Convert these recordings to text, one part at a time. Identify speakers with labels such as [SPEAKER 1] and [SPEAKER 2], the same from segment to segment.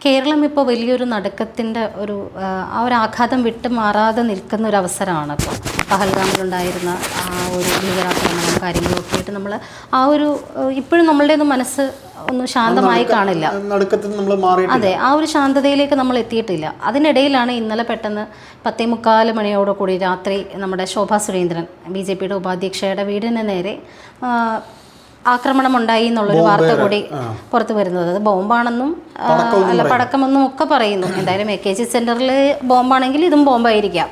[SPEAKER 1] കേരളം ഇപ്പോൾ വലിയൊരു നടുക്കത്തിന്റെ ഒരു ആ, ഒരു ആഘാതം വിട്ട് മാറാതെ നിൽക്കുന്ന ഒരു അവസരമാണ് ഇപ്പോൾ പഹൽഗാമിലുണ്ടായിരുന്ന ആ ഒരു ഭീകരാക്രമണം കാര്യങ്ങളൊക്കെ ആയിട്ട് നമ്മൾ ആ ഒരു ഇപ്പോഴും നമ്മളുടെയൊന്നും മനസ്സ് ഒന്നും ശാന്തമായി കാണില്ല. അതെ ആ ഒരു ശാന്തതയിലേക്ക് നമ്മൾ എത്തിയിട്ടില്ല. അതിനിടയിലാണ് ഇന്നലെ പെട്ടെന്ന് പത്തേ മുക്കാൽ മണിയോട് കൂടി രാത്രി നമ്മുടെ ശോഭാ സുരേന്ദ്രൻ ബി ജെ പിയുടെ ഉപാധ്യക്ഷയുടെ വീടിന് നേരെ ആക്രമണം ഉണ്ടായി എന്നുള്ളൊരു വാർത്ത കൂടി പുറത്തു വരുന്നത്. അത് ബോംബാണെന്നും അല്ല പടക്കമെന്നും ഒക്കെ പറയുന്നു. എന്തായാലും എ കെ ജി സെന്ററിൽ ബോംബാണെങ്കിൽ ഇതും ബോംബായിരിക്കാം.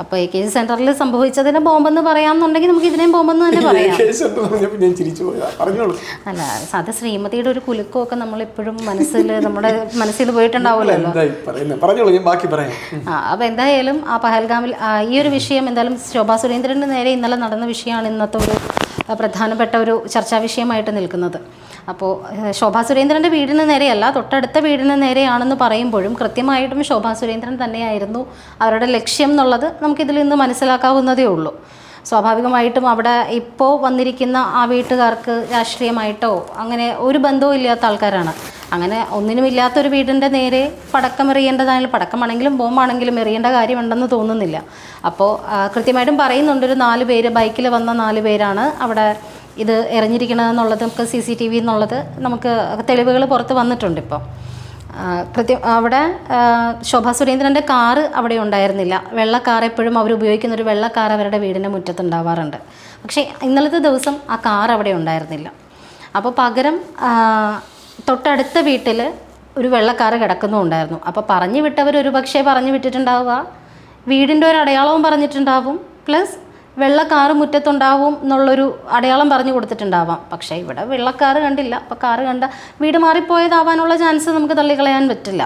[SPEAKER 1] അപ്പോൾ എ കെ ജി സെന്ററിൽ സംഭവിച്ചതിന് ബോംബെന്ന് പറയാമെന്നുണ്ടെങ്കിൽ നമുക്ക് ഇതിനെയും ബോംബെന്ന് തന്നെ പറയാം. അല്ല അത് ശ്രീമതിയുടെ ഒരു കുലുക്കും ഒക്കെ നമ്മൾ എപ്പോഴും മനസ്സിൽ നമ്മുടെ മനസ്സിൽ പോയിട്ടുണ്ടാവുമല്ലോ ആ അപ്പോൾ എന്തായാലും ആ പഹൽഗാമിൽ ഈ ഒരു വിഷയം എന്തായാലും ശോഭാ സുരേന്ദ്രന് നേരെ ഇന്നലെ നടന്ന വിഷയമാണ് ഇന്നത്തെ ഒരു പ്രധാനപ്പെട്ട ഒരു ചർച്ചാ വിഷയമായിട്ട് നിൽക്കുന്നത്. അപ്പോൾ ശോഭാ സുരേന്ദ്രന്റെ വീടിന് നേരെയല്ല തൊട്ടടുത്ത വീടിന് നേരെയാണെന്ന് പറയുമ്പോഴും കൃത്യമായിട്ടും ശോഭാ സുരേന്ദ്രൻ തന്നെയായിരുന്നു അവരുടെ ലക്ഷ്യം എന്നുള്ളത് നമുക്കിതിൽ നിന്ന് മനസ്സിലാക്കാവുന്നതേ ഉള്ളൂ. സ്വാഭാവികമായിട്ടും അവിടെ ഇപ്പോൾ വന്നിരിക്കുന്ന ആ വീട്ടുകാർക്ക് രാഷ്ട്രീയമായിട്ടോ അങ്ങനെ ഒരു ബന്ധവും ഇല്ലാത്ത ആൾക്കാരാണ്. അങ്ങനെ ഒന്നിനുമില്ലാത്തൊരു വീടിന്റെ നേരെ പടക്കം എറിയേണ്ടതായാലും പടക്കമാണെങ്കിലും ബോംബാണെങ്കിലും എറിയേണ്ട കാര്യമുണ്ടെന്ന് തോന്നുന്നില്ല. അപ്പോൾ കൃത്യമായിട്ടും പറയുന്നുണ്ട് ഒരു നാല് പേര് ബൈക്കിൽ വന്ന നാല് പേരാണ് അവിടെ ഇത് എറിഞ്ഞിരിക്കണമെന്നുള്ളത് നമുക്ക് സി സി ടി വി എന്നുള്ളത് നമുക്ക് തെളിവുകൾ പുറത്ത് വന്നിട്ടുണ്ട് ഇപ്പോൾ കൃത്യം അവിടെ ശോഭ സുരേന്ദ്രന്റെ കാറ് അവിടെ ഉണ്ടായിരുന്നില്ല. വെള്ള കാർ എപ്പോഴും അവർ ഉപയോഗിക്കുന്ന ഒരു വെള്ള കാർ അവരുടെ വീടിന്റെ മുറ്റത്തുണ്ടാവാറുണ്ട്. പക്ഷേ ഇന്നലത്തെ ദിവസം ആ കാർ അവിടെ ഉണ്ടായിരുന്നില്ല. അപ്പോൾ പകരം തൊട്ടടുത്ത വീട്ടിൽ ഒരു വെള്ളക്കാറ് കിടക്കുന്നുണ്ടായിരുന്നു. അപ്പോൾ പറഞ്ഞു വിട്ടവർ ഒരു പക്ഷേ പറഞ്ഞു വിട്ടിട്ടുണ്ടാവുക. വീടിന്റെ ഒരു അടയാളവും പറഞ്ഞിട്ടുണ്ടാവും. പ്ലസ് വെള്ളക്കാറ് മുറ്റത്തുണ്ടാവും എന്നുള്ളൊരു അടയാളം പറഞ്ഞു കൊടുത്തിട്ടുണ്ടാവാം. പക്ഷേ ഇവിടെ വെള്ളക്കാറ് കണ്ടില്ല. അപ്പോൾ കാറ് കണ്ട വീട് മാറിപ്പോയതാവാനുള്ള ചാൻസ് നമുക്ക് തള്ളിക്കളയാൻ പറ്റില്ല.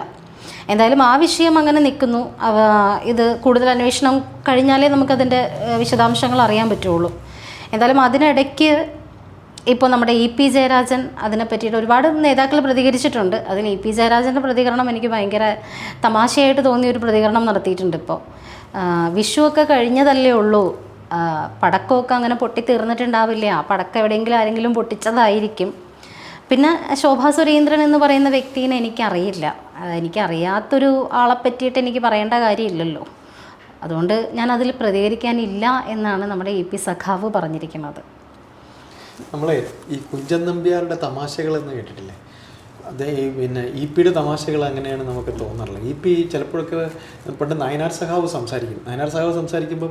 [SPEAKER 1] എന്തായാലും ആ വിഷയം അങ്ങനെ നിൽക്കുന്നു. ഇത് കൂടുതൽ അന്വേഷണം കഴിഞ്ഞാലേ നമുക്കതിന്റെ വിശദാംശങ്ങൾ അറിയാൻ പറ്റുള്ളൂ. എന്തായാലും അതിനിടയ്ക്ക് ഇപ്പോൾ നമ്മുടെ ഇ പി ജയരാജൻ അതിനെ പറ്റിയിട്ട് ഒരുപാട് നേതാക്കൾ പ്രതികരിച്ചിട്ടുണ്ട്. അതിൽ ഇ പി ജയരാജന്റെ പ്രതികരണം എനിക്ക് ഭയങ്കര തമാശയായിട്ട് തോന്നിയ ഒരു പ്രതികരണം നടത്തിയിട്ടുണ്ട് ഇപ്പോൾ വിഷുവൊക്കെ കഴിഞ്ഞതല്ലേ ഉള്ളൂ. പടക്കമൊക്കെ അങ്ങനെ പൊട്ടി തീർന്നിട്ടുണ്ടാവില്ല ആ പടക്കം എവിടെയെങ്കിലും ആരെങ്കിലും പൊട്ടിച്ചതായിരിക്കും. പിന്നെ ശോഭാ സുരേന്ദ്രൻ എന്ന് പറയുന്ന വ്യക്തിനെ എനിക്കറിയില്ല. എനിക്കറിയാത്തൊരു ആളെ പറ്റിയിട്ട് എനിക്ക് പറയേണ്ട കാര്യമില്ലല്ലോ. അതുകൊണ്ട് ഞാൻ അതിൽ പ്രതികരിക്കാനില്ല എന്നാണ് നമ്മുടെ ഇ പി സഖാവ് പറഞ്ഞിരിക്കുന്നത്.
[SPEAKER 2] നമ്മളെ ഈ കുഞ്ചൻ നമ്പ്യാരുടെ തമാശകൾ എന്ന് കേട്ടിട്ടില്ലേ? അതേ പിന്നെ ഇ പിയുടെ തമാശകൾ അങ്ങനെയാണ് നമുക്ക് തോന്നാറുള്ളത്. ഇ പി ചിലപ്പോഴൊക്കെ പണ്ട് നയനാർ സഖാവ് സംസാരിക്കും. നയനാർ സഖാവ് സംസാരിക്കുമ്പോൾ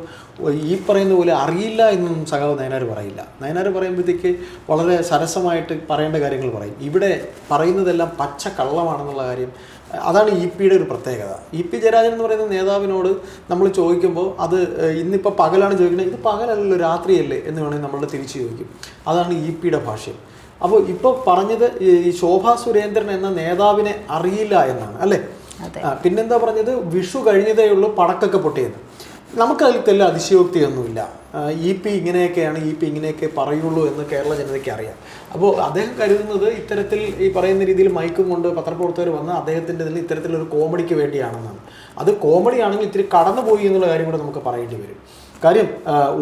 [SPEAKER 2] ഈ പറയുന്ന പോലെ അറിയില്ല എന്നൊന്നും സഖാവ് നയനാർ പറയില്ല. നയനാർ പറയുമ്പോഴത്തേക്ക് വളരെ സരസമായിട്ട് പറയേണ്ട കാര്യങ്ങൾ പറയും. ഇവിടെ പറയുന്നതെല്ലാം പച്ച കള്ളമാണെന്നുള്ള കാര്യം അതാണ് ഇ പിയുടെ ഒരു പ്രത്യേകത. ഇ പി ജയരാജൻ എന്ന് പറയുന്ന നേതാവിനോട് നമ്മൾ ചോദിക്കുമ്പോൾ അത് ഇന്നിപ്പോൾ പകലാണ് ചോദിക്കുന്നത്. ഇത് പകലല്ലല്ലോ രാത്രിയല്ലേ എന്ന് വേണമെങ്കിൽ നമ്മൾ തിരിച്ച് ചോദിക്കും. അതാണ് ഇ പിയുടെ ഭാഷ്യം. അപ്പോൾ ഇപ്പോൾ പറഞ്ഞത് ഈ ശോഭാ സുരേന്ദ്രൻ എന്ന നേതാവിനെ അറിയില്ല എന്നാണ് അല്ലേ? പിന്നെന്താ പറഞ്ഞത്? വിഷു കഴിഞ്ഞതേ ഉള്ളൂ പടക്കൊക്കെ പൊട്ടിയത്. നമുക്കതിൽ തെല്ല അതിശയോക്തിയൊന്നുമില്ല. ഇ പി ഇങ്ങനെയൊക്കെയാണ് ഇ പി ഇങ്ങനെയൊക്കെ പറയുള്ളൂ എന്ന് കേരള ജനതയ്ക്ക് അറിയാം. അപ്പോൾ അദ്ദേഹം കരുതുന്നത് ഇത്തരത്തിൽ ഈ പറയുന്ന രീതിയിൽ മൈക്കും കൊണ്ട് പത്രപ്രവർത്തകർ വന്ന് അദ്ദേഹത്തിന്റെ ഇതിൽ ഇത്തരത്തിലൊരു കോമഡിക്ക് വേണ്ടിയാണെന്നാണ്. അത് കോമഡി ആണെങ്കിൽ ഇത്തിരി കടന്നുപോയി എന്നുള്ള കാര്യം കൂടെ നമുക്ക് പറയേണ്ടി വരും. കാര്യം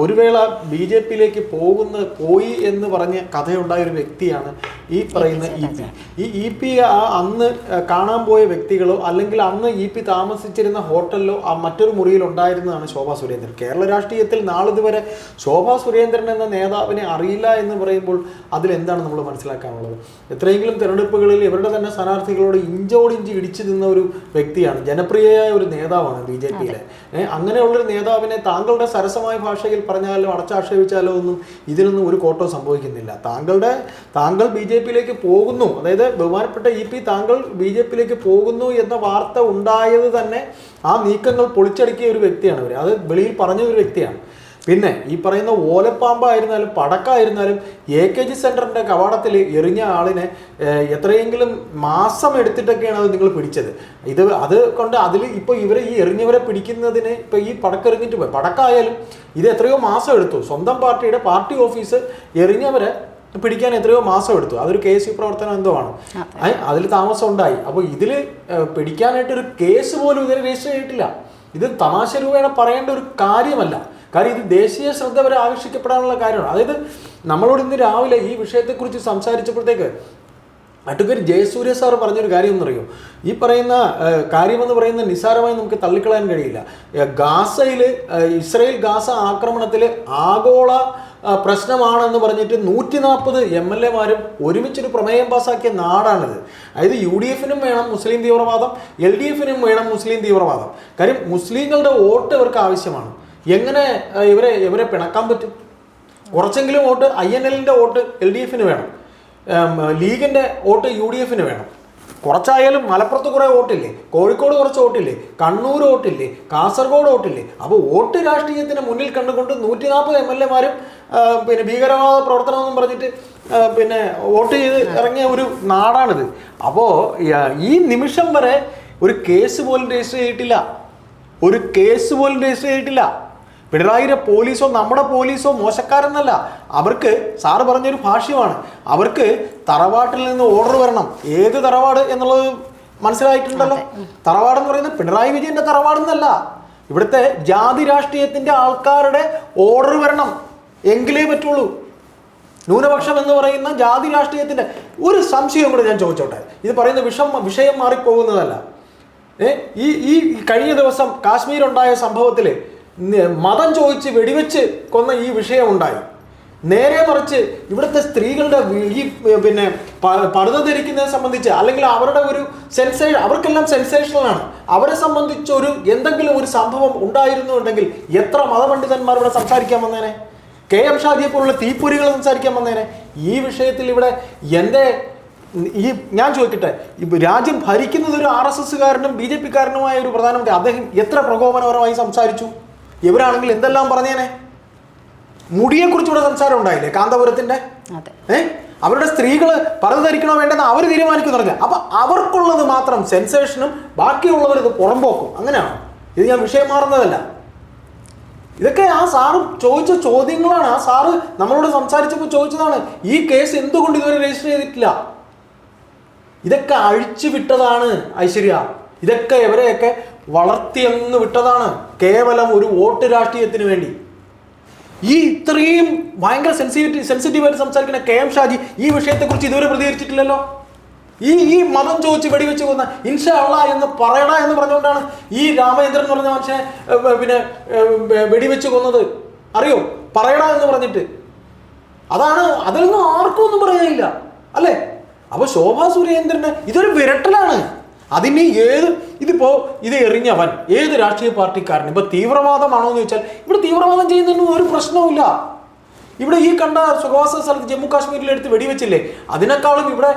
[SPEAKER 2] ഒരു വേള ബി ജെ പിയിലേക്ക് പോകുന്ന പോയി എന്ന് പറഞ്ഞ കഥയുണ്ടായ ഒരു വ്യക്തിയാണ് ഈ പറയുന്ന ഇ പി. ഈ ഇ പി ആ അന്ന് കാണാൻ പോയ വ്യക്തികളോ അല്ലെങ്കിൽ അന്ന് ഇ പി താമസിച്ചിരുന്ന ഹോട്ടലിലോ ആ മറ്റൊരു മുറിയിൽ ഉണ്ടായിരുന്നതാണ് ശോഭാ സുരേന്ദ്രൻ. കേരള രാഷ്ട്രീയത്തിൽ നാളിതുവരെ ശോഭാ സുരേന്ദ്രൻ എന്ന നേതാവിനെ അറിയില്ല എന്ന് പറയുമ്പോൾ അതിലെന്താണ് നമ്മൾ മനസ്സിലാക്കാനുള്ളത്? എത്രയെങ്കിലും തെരഞ്ഞെടുപ്പുകളിൽ ഇവരുടെ തന്നെ സ്ഥാനാർത്ഥികളോട് ഇഞ്ചോടിഞ്ച് ഇടിച്ചു നിന്ന ഒരു വ്യക്തിയാണ് ജനപ്രിയയായ ഒരു നേതാവാണ് ബി ജെ പിയിലെ അങ്ങനെയുള്ളൊരു നേതാവിനെ താങ്കളുടെ സരസമായ ഭാഷയിൽ പറഞ്ഞാലോ അടച്ചാക്ഷേപിച്ചാലോ ഒന്നും ഇതിനൊന്നും ഒരു കോട്ടോ സംഭവിക്കുന്നില്ല. താങ്കളുടെ താങ്കൾ ബി ജെ പിയിലേക്ക് പോകുന്നു അതായത് ബഹുമാനപ്പെട്ട ഇ പി താങ്കൾ ബി ജെ പിയിലേക്ക് പോകുന്നു എന്ന വാർത്ത ഉണ്ടായത് തന്നെ ആ നീക്കങ്ങൾ പൊളിച്ചടുക്കിയ ഒരു വ്യക്തിയാണ് അവർ അത് വെളിയിൽ പറഞ്ഞ ഒരു വ്യക്തിയാണ്. പിന്നെ ഈ പറയുന്ന ഓലപ്പാമ്പായിരുന്നാലും പടക്കായിരുന്നാലും എ കെ ജി സെന്ററിന്റെ കവാടത്തിൽ എറിഞ്ഞ ആളിനെ എത്രയെങ്കിലും മാസം എടുത്തിട്ടൊക്കെയാണ് അത് നിങ്ങൾ പിടിച്ചത്. ഇത് അത് കൊണ്ട് അതിൽ ഇപ്പോൾ ഇവരെ ഈ എറിഞ്ഞവരെ പിടിക്കുന്നതിന് ഇപ്പോൾ ഈ പടക്കെറിഞ്ഞിട്ട് പോയി. പടക്കായാലും ഇത് എത്രയോ മാസം എടുത്തു. സ്വന്തം പാർട്ടിയുടെ പാർട്ടി ഓഫീസ് എറിഞ്ഞവരെ പിടിക്കാൻ എത്രയോ മാസം എടുത്തു. അതൊരു കെ എസ് പ്രവർത്തനം എന്തോ ആണ്. അതിൽ താമസം ഉണ്ടായി. അപ്പോൾ ഇതിൽ പിടിക്കാനായിട്ടൊരു കേസ് പോലും ഇതിന് രജിസ്റ്റർ ചെയ്തിട്ടില്ല. ഇത് തമാശ രൂപേണ പറയേണ്ട ഒരു കാര്യമല്ല. കാര്യം ഇത് ദേശീയ ശ്രദ്ധ വരെ ആകർഷിക്കപ്പെടാനുള്ള കാര്യമാണ്. അതായത് നമ്മളോട് ഇന്ന് രാവിലെ ഈ വിഷയത്തെക്കുറിച്ച് സംസാരിച്ചപ്പോഴത്തേക്ക് അഡ്വക്കേറ്റ് ജയസൂര്യ സാർ പറഞ്ഞൊരു കാര്യം എന്നറിയോ ഈ പറയുന്ന കാര്യമെന്ന് പറയുന്ന നിസ്സാരമായി നമുക്ക് തള്ളിക്കളയാൻ കഴിയില്ല. ഗാസയിൽ ഇസ്രയേൽ ഗാസ ആക്രമണത്തിൽ ആഗോള പ്രശ്നമാണെന്ന് പറഞ്ഞിട്ട് നൂറ്റി നാൽപ്പത് എം എൽ എമാരും ഒരുമിച്ചൊരു പ്രമേയം പാസാക്കിയ നാടാണിത്. അതായത് യു ഡി എഫിനും വേണം മുസ്ലിം തീവ്രവാദം എൽ ഡി എഫിനും വേണം മുസ്ലിം തീവ്രവാദം. കാര്യം മുസ്ലിങ്ങളുടെ വോട്ട് ഇവർക്ക് ആവശ്യമാണ്. എങ്ങനെ ഇവരെ ഇവരെ പിണക്കാൻ പറ്റും? കുറച്ചെങ്കിലും വോട്ട് ഐ എൻ എല്ലിന്റെ വോട്ട് എൽ ഡി എഫിന് വേണം. ലീഗിന്റെ വോട്ട് യു ഡി എഫിന് വേണം. കുറച്ചായാലും മലപ്പുറത്ത് കുറേ വോട്ടില്ലേ? കോഴിക്കോട് കുറച്ച് വോട്ടില്ലേ? കണ്ണൂർ വോട്ടില്ലേ? കാസർഗോഡ് വോട്ടില്ലേ? അപ്പോൾ വോട്ട് രാഷ്ട്രീയത്തിന് മുന്നിൽ കണ്ടുകൊണ്ട് നൂറ്റി നാൽപ്പത് എം എൽ എമാരും പിന്നെ ഭീകരവാദ പ്രവർത്തനം എന്നും പറഞ്ഞിട്ട് പിന്നെ വോട്ട് ചെയ്ത് ഇറങ്ങിയ ഒരു നാടാണിത്. അപ്പോൾ ഈ നിമിഷം വരെ ഒരു കേസ് പോലും രജിസ്റ്റർ ചെയ്തിട്ടില്ല. ഒരു കേസ് പോലും രജിസ്റ്റർ ചെയ്തിട്ടില്ല. പിണറായിയുടെ പോലീസോ നമ്മുടെ പോലീസോ മോശക്കാരെന്നല്ല. അവർക്ക് സാറ് പറഞ്ഞൊരു ഭാഷ്യമാണ്. അവർക്ക് തറവാട്ടിൽ നിന്ന് ഓർഡർ വരണം. ഏത് തറവാട് എന്നുള്ളത് മനസ്സിലായിട്ടുണ്ടല്ലോ. തറവാട് എന്ന് പറയുന്നത് പിണറായി വിജയന്റെ തറവാട് എന്നല്ല ഇവിടുത്തെ ജാതി രാഷ്ട്രീയത്തിന്റെ ആൾക്കാരുടെ ഓർഡർ വരണം. എങ്കിലേ പറ്റുള്ളൂ. ന്യൂനപക്ഷം എന്ന് പറയുന്ന ജാതി രാഷ്ട്രീയത്തിന്റെ ഒരു സംശയം കൂടെ ഞാൻ ചോദിച്ചോട്ടെ. ഇത് പറയുന്ന വിഷം വിഷയം മാറിപ്പോകുന്നതല്ല. ഏ ഈ ഈ കഴിഞ്ഞ ദിവസം കാശ്മീരുണ്ടായ സംഭവത്തിൽ മതം ചോദിച്ച് വെടിവെച്ച് കൊന്ന ഈ വിഷയമുണ്ടായി. നേരെ മറിച്ച് ഇവിടുത്തെ സ്ത്രീകളുടെ ഈ പിന്നെ പടുത ധരിക്കുന്നതിനെ സംബന്ധിച്ച് അല്ലെങ്കിൽ അവരുടെ ഒരു സെൻസേ അവർക്കെല്ലാം സെൻസേഷണലാണ് അവരെ സംബന്ധിച്ച് ഒരു എന്തെങ്കിലും ഒരു സംഭവം ഉണ്ടായിരുന്നുണ്ടെങ്കിൽ എത്ര മതപണ്ഡിതന്മാർ ഇവിടെ സംസാരിക്കാൻ വന്നേനെ? കെ എം ഷാദിയെ പോലുള്ള തീപ്പൊരികൾ സംസാരിക്കാൻ വന്നേനെ? ഈ വിഷയത്തിൽ ഇവിടെ എന്റെ ഈ ഞാൻ ചോദിക്കട്ടെ രാജ്യം ഭരിക്കുന്നത് ഒരു ആർ എസ് എസ്സുകാരനും ബി ജെ പിക്കാരനുമായ ഒരു പ്രധാനമന്ത്രി അദ്ദേഹം എത്ര പ്രകോപനപരമായി സംസാരിച്ചു? ഇവരാണെങ്കിൽ എന്തെല്ലാം പറഞ്ഞേനെ? മുടിയെക്കുറിച്ച് ഇവിടെ സംസാരം ഉണ്ടായില്ലേ കാന്തപുരത്തിന്റെ?
[SPEAKER 1] അതെ.
[SPEAKER 2] ഏ? അവരുടെ സ്ത്രീകൾ പറഞ്ഞു ധരിക്കണോ വേണ്ടെന്ന് അവർ തീരുമാനിക്കുന്നു പറഞ്ഞാൽ അപ്പൊ അവർക്കുള്ളത് മാത്രം സെൻസേഷനും ബാക്കിയുള്ളവർ ഇത് പുറമ്പോക്കും അങ്ങനെയാണോ? ഇത് ഞാൻ വിഷയം മാറുന്നതല്ല. ഇതൊക്കെ ആ സാറ് ചോദിച്ച ചോദ്യങ്ങളാണ്. ആ സാറ് നമ്മളോട് സംസാരിച്ചപ്പോൾ ചോദിച്ചതാണ് ഈ കേസ് എന്തുകൊണ്ട് ഇതുവരെ രജിസ്റ്റർ ചെയ്തിട്ടില്ല? ഇതൊക്കെ അഴിച്ചു വിട്ടതാണ് ഐശ്വര്യ. ഇതൊക്കെ ഇവരെയൊക്കെ വളർത്തിയങ്ങ് വിട്ടതാണ് കേവലം ഒരു വോട്ട് രാഷ്ട്രീയത്തിന് വേണ്ടി. ഈ ഇത്രയും ഭയങ്കര സെൻസിറ്റീവ് സെൻസിറ്റീവായിട്ട് സംസാരിക്കുന്ന കെ എം ഷാജി ഈ വിഷയത്തെക്കുറിച്ച് ഇതുവരെ പ്രതികരിച്ചിട്ടില്ലല്ലോ? ഈ ഈ മതം ചോദിച്ച് വെടിവെച്ച് കൊന്ന ഇൻഷ അള്ള എന്ന് പറയണ എന്ന് പറഞ്ഞുകൊണ്ടാണ് ഈ രാമചന്ദ്രൻ എന്ന് പറഞ്ഞ മനുഷ്യനെ പിന്നെ വെടിവെച്ച് കൊന്നത്. അറിയോ? പറയണ എന്ന് പറഞ്ഞിട്ട്. അതാണ് അതിലൊന്നും ആർക്കും ഒന്നും പറയാനില്ല. അല്ലേ? അപ്പൊ ശോഭാ സുരേന്ദ്രന് ഇതൊരു വിരട്ടലാണ്. അതിന് ഏത് ഇതിപ്പോ ഇത് എറിഞ്ഞവൻ ഏത് രാഷ്ട്രീയ പാർട്ടിക്കാരൻ? ഇപ്പൊ തീവ്രവാദമാണോ എന്ന് ചോദിച്ചാൽ ഇവിടെ തീവ്രവാദം ചെയ്യുന്നതിന് ഒരു പ്രശ്നവുമില്ല. ഇവിടെ ഈ കണ്ട സുഖവാസ സ്ഥലത്ത് ജമ്മു കാശ്മീരിൽ എടുത്ത് വെടിവെച്ചില്ലേ? അതിനേക്കാളും ഇവിടെ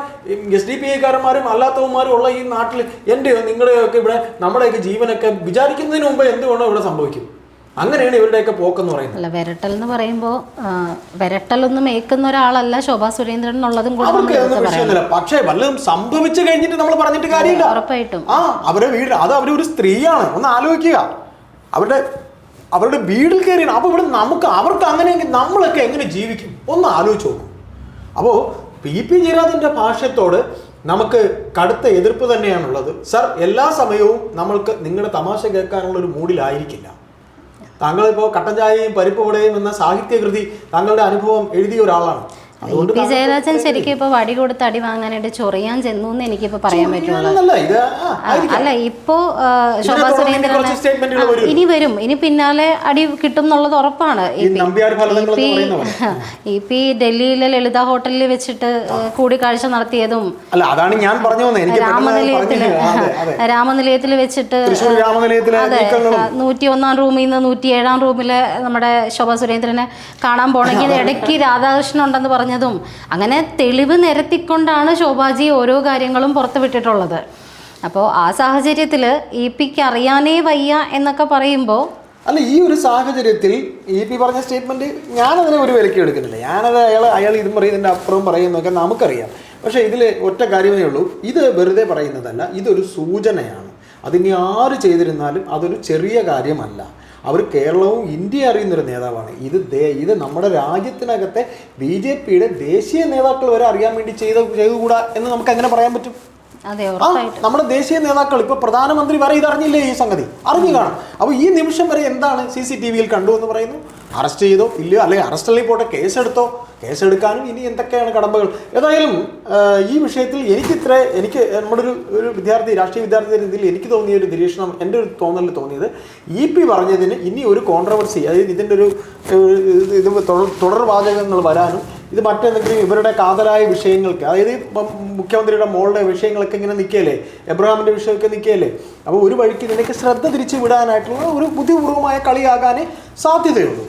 [SPEAKER 2] എസ് ഡി പി ഐക്കാരന്മാരും അല്ലാത്തവന്മാരും ഉള്ള ഈ നാട്ടിൽ എന്റെയോ നിങ്ങളുടെയോ ഒക്കെ ഇവിടെ നമ്മുടെയൊക്കെ ജീവനൊക്കെ വിചാരിക്കുന്നതിന് മുമ്പ് എന്ത് വേണോ ഇവിടെ സംഭവിക്കും? അങ്ങനെയാണ് ഇവരുടെയൊക്കെ പോക്കെന്ന് പറയുന്നത്.
[SPEAKER 1] അല്ല വിരട്ടൽ എന്ന് പറയുമ്പോൾ വിരട്ടലൊന്നും ഏക്കുന്ന ഒരാളല്ല ശോഭാ സുരേന്ദ്രൻ എന്നുള്ളതും കൂടെ
[SPEAKER 2] പക്ഷേ വല്ലതും സംഭവിച്ചു കഴിഞ്ഞിട്ട് നമ്മൾ പറഞ്ഞിട്ട് കാര്യമില്ല.
[SPEAKER 1] ഉറപ്പായിട്ടും.
[SPEAKER 2] ആ അവരെ വീട് അത് അവരൊരു സ്ത്രീയാണ്. ഒന്ന് ആലോചിക്കുക. അവരുടെ അവരുടെ വീട്ടിൽ കയറിയാണ്. അപ്പോൾ ഇവിടെ നമുക്ക് അവർക്ക് അങ്ങനെ നമ്മളൊക്കെ എങ്ങനെ ജീവിക്കും? ഒന്ന് ആലോചിച്ച് നോക്കും. അപ്പോൾ പി പി ജയരാജന്റെ ഭാഷത്തോട് നമുക്ക് കടുത്ത എതിർപ്പ് തന്നെയാണുള്ളത്. സർ എല്ലാ സമയവും നമ്മൾക്ക് നിങ്ങളുടെ തമാശ കേൾക്കാനുള്ള ഒരു മൂഡിലായിരിക്കില്ല. താങ്കൾ ഇപ്പോൾ കട്ടൻ ചായയും പരിപ്പ് വടയും എന്ന സാഹിത്യകൃതി താങ്കളുടെ അനുഭവം എഴുതിയ ഒരാളാണ്.
[SPEAKER 1] പി ജയരാജൻ ശരിക്കും ഇപ്പൊ വടി കൊടുത്ത് അടി വാങ്ങാനായിട്ട് ചൊറിയാൻ ചെന്നു എന്ന് എനിക്കിപ്പോ പറയാൻ പറ്റുള്ളൂ. അല്ല ഇപ്പോ ശോഭാ
[SPEAKER 2] സുരേന്ദ്രൻ ഇനി വരും.
[SPEAKER 1] ഇനി പിന്നാലെ അടി കിട്ടും എന്നുള്ളത് ഉറപ്പാണ്. ഇ പി ഡൽഹിയിലെ ലളിത ഹോട്ടലിൽ വെച്ചിട്ട് കൂടിക്കാഴ്ച നടത്തിയതും
[SPEAKER 2] പറഞ്ഞു
[SPEAKER 1] രാമനിലയത്തിൽ
[SPEAKER 2] പറഞ്ഞു
[SPEAKER 1] രാമനിലയത്തിൽ വെച്ചിട്ട് അതെ നൂറ്റി ഒന്നാം റൂമിൽ നിന്ന് നൂറ്റി ഏഴാം റൂമിൽ നമ്മുടെ ശോഭാ സുരേന്ദ്രനെ കാണാൻ പോണെങ്കിൽ ഇടയ്ക്ക് രാധാകൃഷ്ണൻ ഉണ്ടെന്ന് പറഞ്ഞതും. അങ്ങനെ തെളിവ് നിരത്തിക്കൊണ്ടാണ് ശോഭാജി ഓരോ കാര്യങ്ങളും പുറത്തു വിട്ടിട്ടുള്ളത്. അപ്പോൾ ആ സാഹചര്യത്തിൽ ഇ പിക്ക് അറിയാനേ വയ്യ എന്നൊക്കെ പറയുമ്പോൾ
[SPEAKER 2] അല്ല ഈ ഒരു സാഹചര്യത്തിൽ ഇ പി പറഞ്ഞ സ്റ്റേറ്റ്മെന്റ് ഞാനതിനെ ഒരു വിലക്ക് എടുക്കുന്നില്ല. ഞാനത് അയാൾ അയാൾ ഇതും പറയുന്നതിന്റെ അപ്പുറം അപ്പുറവും പറയുന്നതൊക്കെ നമുക്കറിയാം. പക്ഷേ ഇതിൽ ഒറ്റ കാര്യമേ ഉള്ളൂ. ഇത് വെറുതെ പറയുന്നതല്ല ഇതൊരു സൂചനയാണ്. അതിനി ആര് ചെയ്തിരുന്നാലും അതൊരു ചെറിയ കാര്യമല്ല. അവർ കേരളവും ഇന്ത്യ അറിയുന്നൊരു നേതാവാണ്. ഇത് ഇത് നമ്മുടെ രാജ്യത്തിനകത്തെ ബി ജെ പിയുടെ ദേശീയ നേതാക്കൾ വരെ അറിയാൻ വേണ്ടി ചെയ്ത ചെയ്തുകൂടാ എന്ന് നമുക്ക് എങ്ങനെ പറയാൻ പറ്റും? നമ്മുടെ ദേശീയ നേതാക്കൾ ഇപ്പൊ പ്രധാനമന്ത്രി വരെ ഇതറിഞ്ഞില്ലേ ഈ സംഗതി? അറിഞ്ഞു കാണും. അപ്പോൾ ഈ നിമിഷം വരെ എന്താണ് സി സി ടി വിയിൽ കണ്ടു എന്ന് പറയുന്നു? അറസ്റ്റ് ചെയ്തോ ഇല്ലയോ അല്ലെങ്കിൽ അറസ്റ്റ് അല്ലെങ്കിൽ പോട്ടെ കേസെടുത്തോ കേസെടുക്കാനും ഇനി എന്തൊക്കെയാണ് കടമ്പകൾ? ഏതായാലും ഈ വിഷയത്തിൽ എനിക്ക് ഇത്ര എനിക്ക് നമ്മുടെ ഒരു ഒരു വിദ്യാർത്ഥി രാഷ്ട്രീയ വിദ്യാർത്ഥി രീതിയിൽ എനിക്ക് തോന്നിയ ഒരു നിരീക്ഷണം എന്റെ ഒരു തോന്നലിൽ തോന്നിയത് ഇ പി പറഞ്ഞതിന് ഇനി ഒരു കോൺട്രവേഴ്സി അതായത് ഇതിന്റെ ഒരു ഇത് ഇത് തുടർ തുടർവാചകങ്ങൾ വരാനും ഇത് മറ്റെന്തെങ്കിലും ഇവരുടെ കാതലായ വിഷയങ്ങൾക്ക് അതായത് മുഖ്യമന്ത്രിയുടെ മോളുടെ വിഷയങ്ങളൊക്കെ ഇങ്ങനെ നിൽക്കുകയല്ലേ എബ്രഹാമിന്റെ വിഷയമൊക്കെ നിൽക്കുകയല്ലേ അപ്പോൾ ഒരു വഴിക്ക് ഇതിലേക്ക് ശ്രദ്ധ തിരിച്ചു വിടാനായിട്ടുള്ള ഒരു ബുദ്ധിപൂർവമായ കളിയാകാനേ സാധ്യതയുള്ളൂ.